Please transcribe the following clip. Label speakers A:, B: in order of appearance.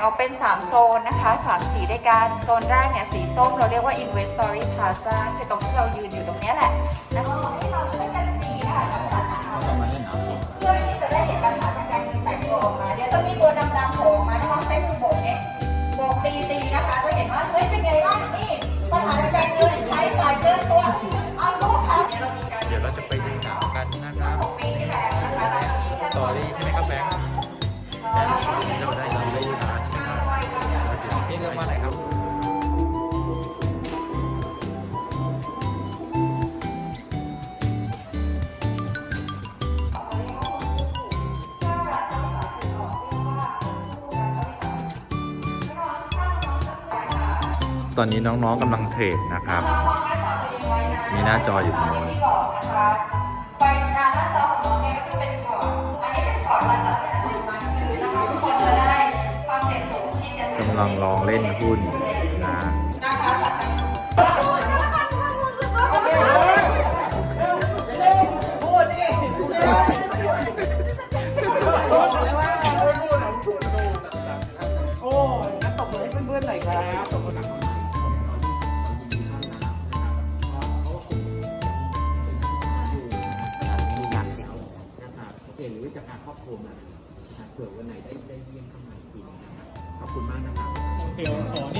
A: เอาเป็น 3 โซนนะคะ 3 สีด้วยกัน โซนแรกเนี่ยสีส้มเราเรียกว่า Investory Plaza คือตรงที่เรายืนอยู่ตรงเนี้ยแหละนะคะให้เราช่วยกันตีนะคะน้ำตาลนะคะเพื่อที่จะได้เห็นปัญหาทางการเงินแต่งตัวออกมา เดี๋ยวจะมีตัวดำๆโผล่ออกมาถ้าเราใช้มือโบกเนี่ยโบกตีตีนะคะ จะเห็นว่าเฮ้ยเป็นไงบ้างนี่ปัญหาทางการเงินใช้จ่ายเกินตัวเอาสู้ค่ะเนี่ยเรามีการ
B: เดี๋ยวเราจะไปดูหนังกันนะครับ
A: ของปีที่แล้วนะคะเรามีแค่
B: สตอรี่ใช่ไหม เรื่องว่าอะไรครับ ตอนนี้น้องๆกำลังเทรดนะครับ มีหน้าจออยู่ตรงนู้
A: กำ
B: ลังลองเล่นหุ้นนะ
C: เพื่อนๆหน่อย
D: วนะครับโอเคหรือจะพาครอบครัวมานะครับเผื่อวันไหนได้ได้เยี่ยมข้ามาอีกทีนะครับขอบคุณมากนะครับ
C: เดี๋ยวขอนี่